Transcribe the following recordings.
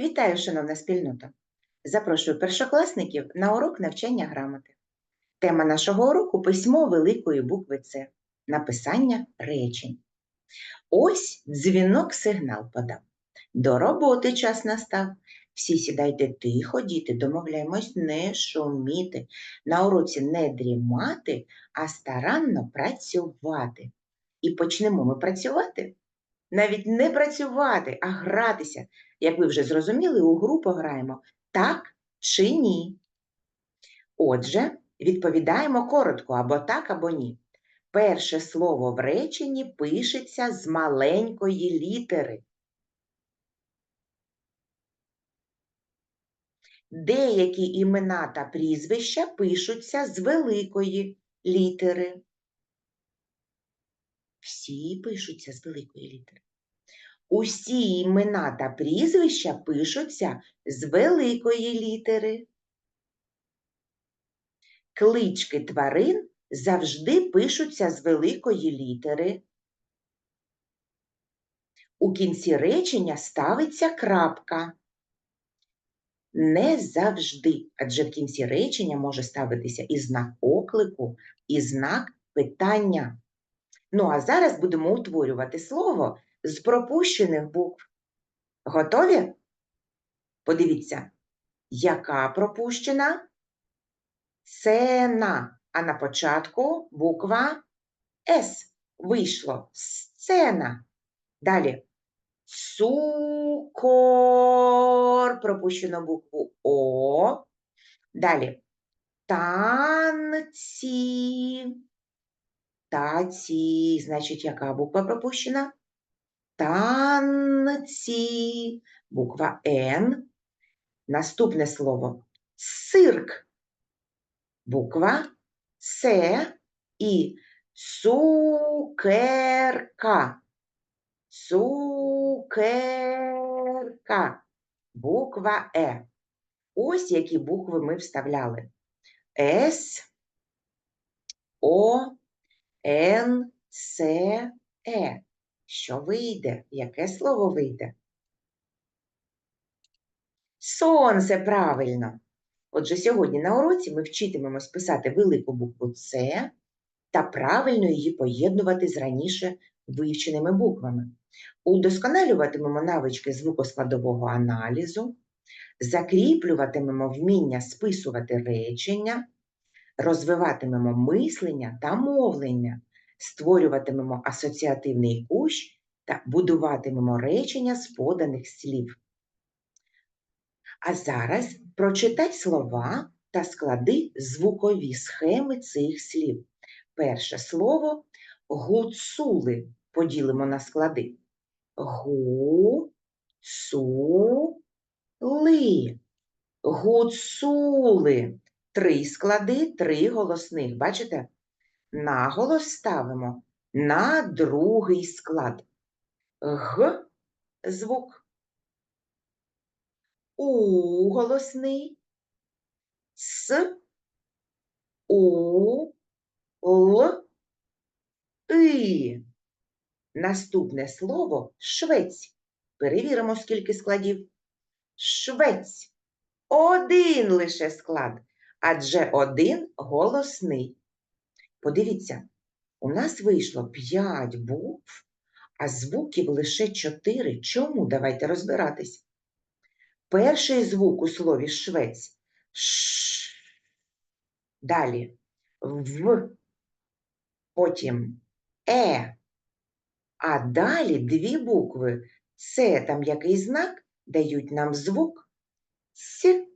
Вітаю, шановна спільнота! Запрошую першокласників на урок навчання грамоти. Тема нашого уроку письмо великої букви С. Написання речень. Ось дзвінок сигнал подав. До роботи час настав. Всі сідайте тихо, діти, домовляємось не шуміти, на уроці не дрімати, а старанно працювати. І почнемо ми працювати. Навіть не працювати, а гратися. Як ви вже зрозуміли, у гру пограємо так чи ні. Отже, відповідаємо коротко або так, або ні. Перше слово в реченні пишеться з маленької літери. Деякі імена та прізвища пишуться з великої літери. Всі пишуться з великої літери. Усі імена та прізвища пишуться з великої літери. Клички тварин завжди пишуться з великої літери. У кінці речення ставиться крапка. Не завжди, адже в кінці речення може ставитися і знак оклику, і знак питання. Ну, а зараз будемо утворювати слово з пропущених букв. Готові? Подивіться, яка пропущена? Сцена. А на початку буква С. Вийшло сцена. Далі. Цукор. Пропущено букву О. Далі. Танці. Таці. Значить, яка буква пропущена? Танці. Буква Н. Наступне слово цирк. Буква С і цукерка. Цукерка. Буква Е. Ось які букви ми вставляли. С, О, Н, С, Е. Що вийде? Яке слово вийде? Сонце правильно. Отже, сьогодні на уроці ми вчитимемось писати велику букву С та правильно її поєднувати з раніше вивченими буквами. Удосконалюватимемо навички звукоскладового аналізу, закріплюватимемо вміння списувати речення, розвиватимемо мислення та мовлення створюватимемо асоціативний кущ та будуватимемо речення з поданих слів. А зараз прочитай слова та склади звукові схеми цих слів. Перше слово гуцули поділимо на склади. Гу-цу-ли. Гуцули. Три склади, три голосних. Бачите? наголос ставимо на другий склад. Г звук. У голосний, С, У, Л, И. Наступне слово швець. Перевіримо, скільки складів. Швець. Один лише склад, адже один голосний. Подивіться, у нас вийшло 5 букв, а звуків лише 4. Чому? Давайте розбиратись. Перший звук у слові швець Ш. Далі В, потім Е. А далі дві букви С, там який знак, дають нам звук С.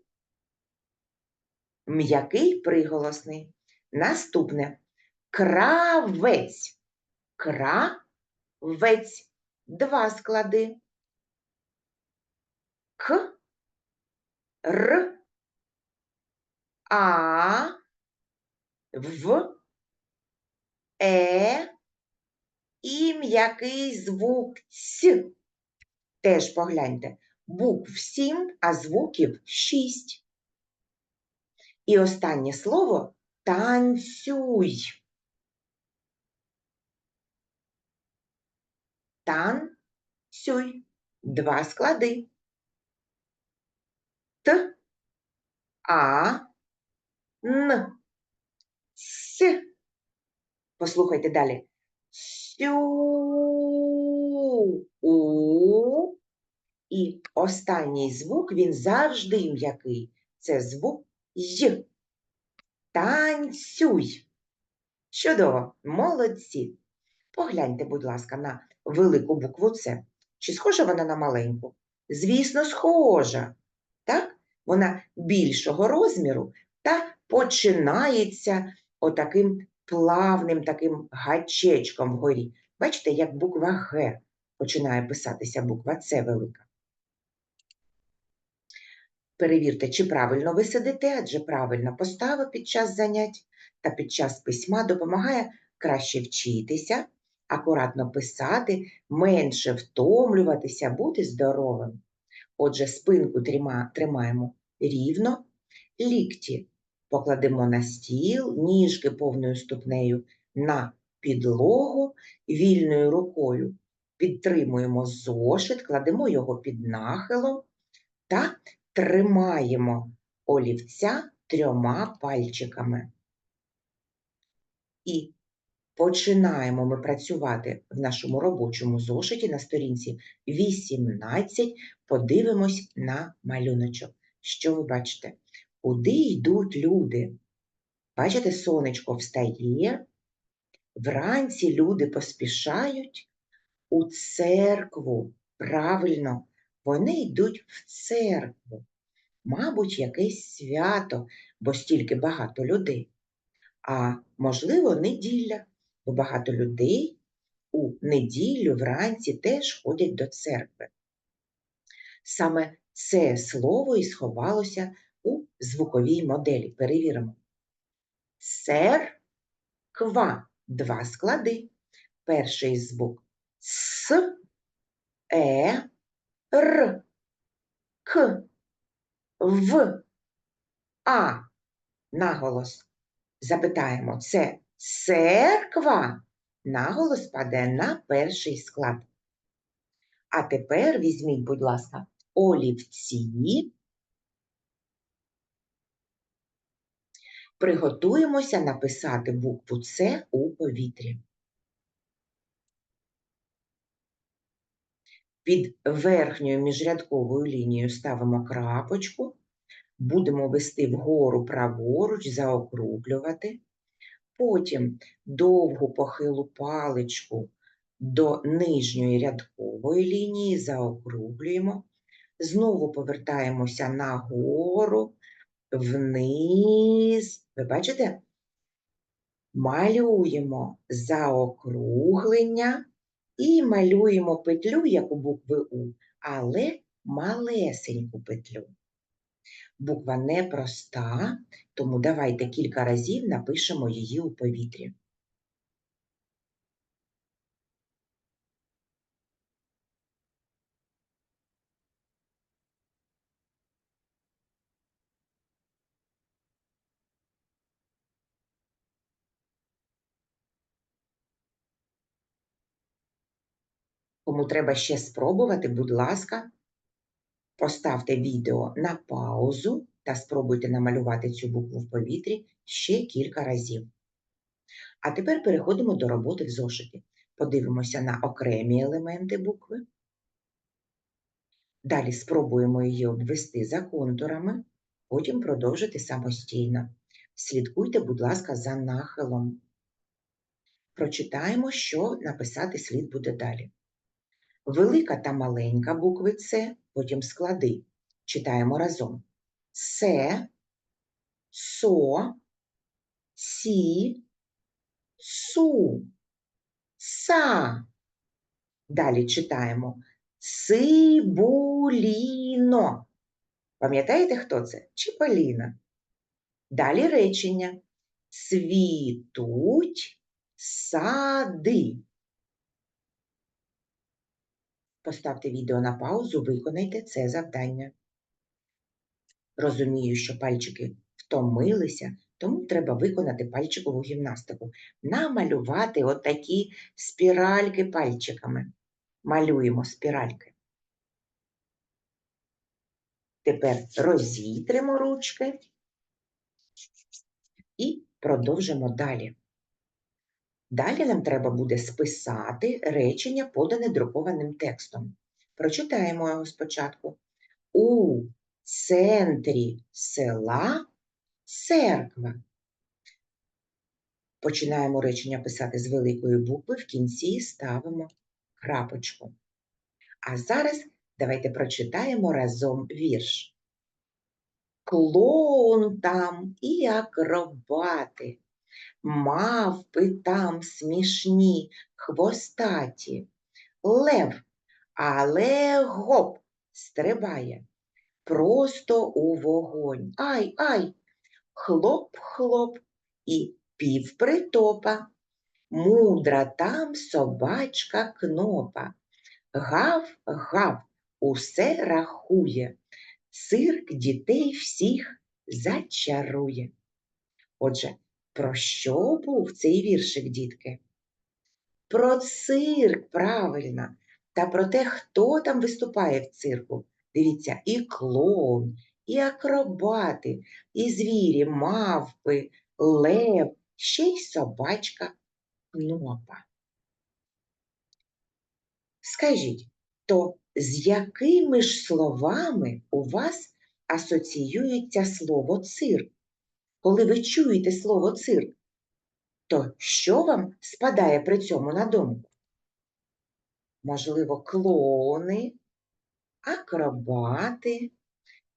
М'який приголосний. Наступне Кравець. Кравець. Два склади. К. Р. А. В. Е. І м'який звук С. Теж погляньте. Букв сім, а звуків шість. І останнє слово танцюй. Танцюй. Два склади. Т, А, Н, С. Послухайте далі. Сю, У. І останній звук, він завжди м'який. Це звук Й. Танцюй. Чудово, молодці. Погляньте, будь ласка, на велику букву С. Чи схожа вона на маленьку? Звісно, схожа. Так? Вона більшого розміру та починається отаким плавним таким гачечком вгорі. Бачите, як буква Г починає писатися буква С велика. Перевірте, чи правильно ви сидите, адже правильна постава під час занять та під час письма допомагає краще вчитися, акуратно писати, менше втомлюватися, бути здоровим. Отже, спинку тримаємо рівно, лікті покладемо на стіл, ніжки повною ступнею на підлогу, вільною рукою підтримуємо зошит, кладемо його під нахилом та тримаємо олівця трьома пальчиками. І починаємо ми працювати в нашому робочому зошиті на сторінці 18. Подивимось на малюночок. Що ви бачите? Куди йдуть люди? Бачите, сонечко встає. Вранці люди поспішають у церкву. Правильно, вони йдуть в церкву. Мабуть, якесь свято, бо стільки багато людей. А можливо, неділя, бо багато людей у неділю вранці теж ходять до церкви. Саме це слово і сховалося у звуковій моделі. Перевіримо. Церква. Два склади. Перший звук С, Е, Р, К, В, А. Наголос. Запитаємо, це церква? Наголос паде на перший склад. А тепер візьміть, будь ласка, олівці. Приготуємося написати букву С у повітрі. Під верхньою міжрядковою лінією ставимо крапочку, будемо вести вгору праворуч, заокруглювати. Потім довгу похилу паличку до нижньої рядкової лінії заокруглюємо. Знову повертаємося нагору, вниз. Ви бачите? Малюємо заокруглення і малюємо петлю, як у букви У, але малесеньку петлю. Буква непроста, тому давайте кілька разів напишемо її у повітрі. Кому треба ще спробувати, будь ласка, поставте відео на паузу та спробуйте намалювати цю букву в повітрі ще кілька разів. А тепер переходимо до роботи в зошиті. Подивимося на окремі елементи букви. Далі спробуємо її обвести за контурами, потім продовжити самостійно. Слідкуйте, будь ласка, за нахилом. Прочитаємо, що написати слід буде далі. Велика та маленька букви С, потім склади. Читаємо разом. Се, со, сі, су, са. Далі читаємо Цибуліно. Пам'ятаєте, хто це? Чіполіна. Далі речення. Цвітуть сади. Поставте відео на паузу, виконайте це завдання. Розумію, що пальчики втомилися, тому треба виконати пальчикову гімнастику. Намалювати отакі спіральки пальчиками. Малюємо спіральки. Тепер розітримо ручки і продовжимо далі. Далі нам треба буде списати речення, подане друкованим текстом. Прочитаємо його спочатку. У центрі села церква. Починаємо речення писати з великої букви, в кінці ставимо крапочку. А зараз давайте прочитаємо разом вірш. Клоун там і акробати, мавпи там смішні, хвостаті, лев, але гоп стрибає, просто у вогонь. Ай, ай, хлоп-хлоп і півпритопа, мудра там собачка кнопа. Гав-гав, усе рахує, цирк дітей всіх зачарує. Отже, про що був цей віршик, дітки? Про цирк, правильно, та про те, хто там виступає в цирку. Дивіться, і клоун, і акробати, і звірі, мавпи, лев, ще й собачка кнопа. Скажіть, то з якими ж словами у вас асоціюється слово цирк? Коли ви чуєте слово цирк, то що вам спадає при цьому на думку? Можливо, клоуни, акробати,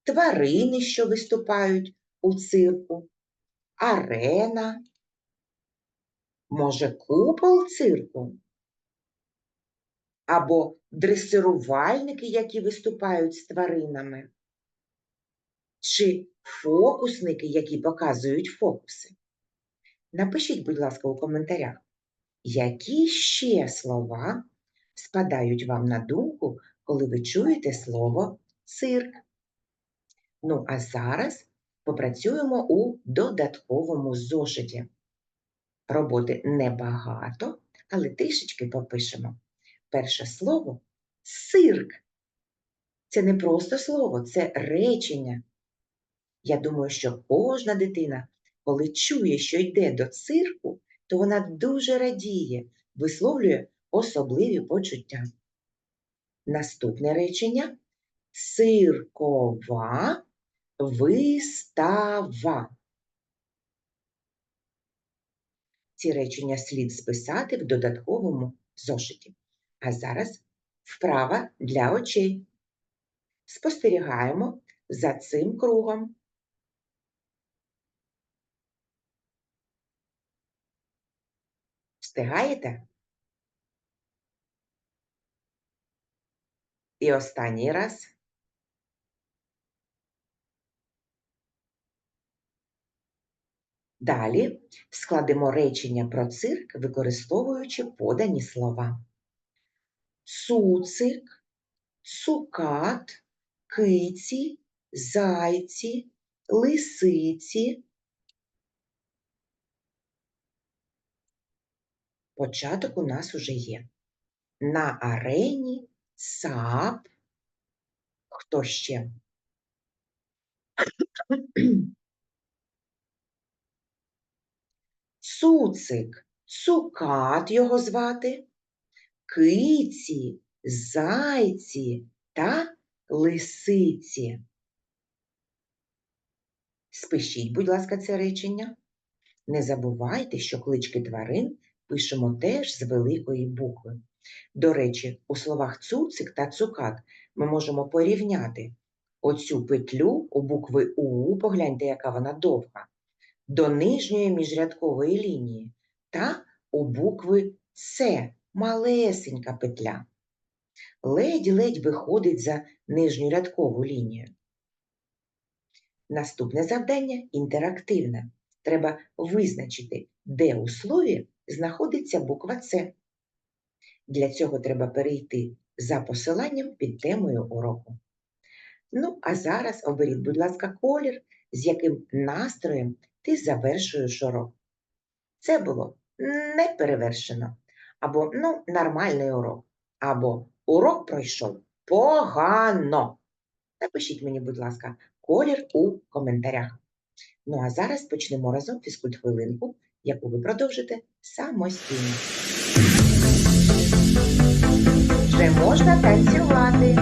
тварини, що виступають у цирку, арена, може, купол цирку? або дресирувальники, які виступають з тваринами, чи фокусники, які показують фокуси. Напишіть, будь ласка, у коментарях, які ще слова спадають вам на думку, коли ви чуєте слово цирк. Ну, а зараз попрацюємо у додатковому зошиті. Роботи небагато, але трішечки попишемо. Перше слово цирк. Це не просто слово, це речення. Я думаю, що кожна дитина, коли чує, що йде до цирку, то вона дуже радіє, висловлює особливі почуття. Наступне речення циркова вистава. Ці речення слід списати в додатковому зошиті. А зараз вправа для очей. Спостерігаємо за цим кругом. Встигаєте? І останній раз. Далі складемо речення про цирк, використовуючи подані слова цуцик, цукат, киці, зайці, лисиці. Початок у нас уже є. На арені цап. Хто ще? Цуцик, цукат його звати киці, зайці та лисиці. Спишіть, будь ласка, це речення. Не забувайте, що клички тварин пишемо теж з великої букви. До речі, у словах цуцик та цукат ми можемо порівняти оцю петлю у букви У, погляньте, яка вона довга, до нижньої міжрядкової лінії та у букви С, малесенька петля. Ледь-ледь виходить за нижню рядкову лінію. Наступне завдання інтерактивне. Треба визначити, де у слові знаходиться буква С. Для цього треба перейти за посиланням під темою уроку. Ну, а зараз оберіть, будь ласка, колір, з яким настроєм ти завершуєш урок. Це було неперевершено або ну, нормальний урок, або урок пройшов погано. Напишіть мені, будь ласка, колір у коментарях. Ну а зараз почнемо разом фізкульт-хвилинку, яку ви продовжите самостійно. Вже можна танцювати.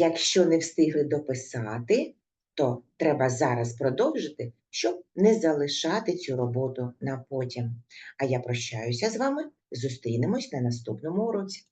Якщо не встигли дописати, то треба зараз продовжити, щоб не залишати цю роботу на потім. А я прощаюся з вами, зустрінемось на наступному уроці.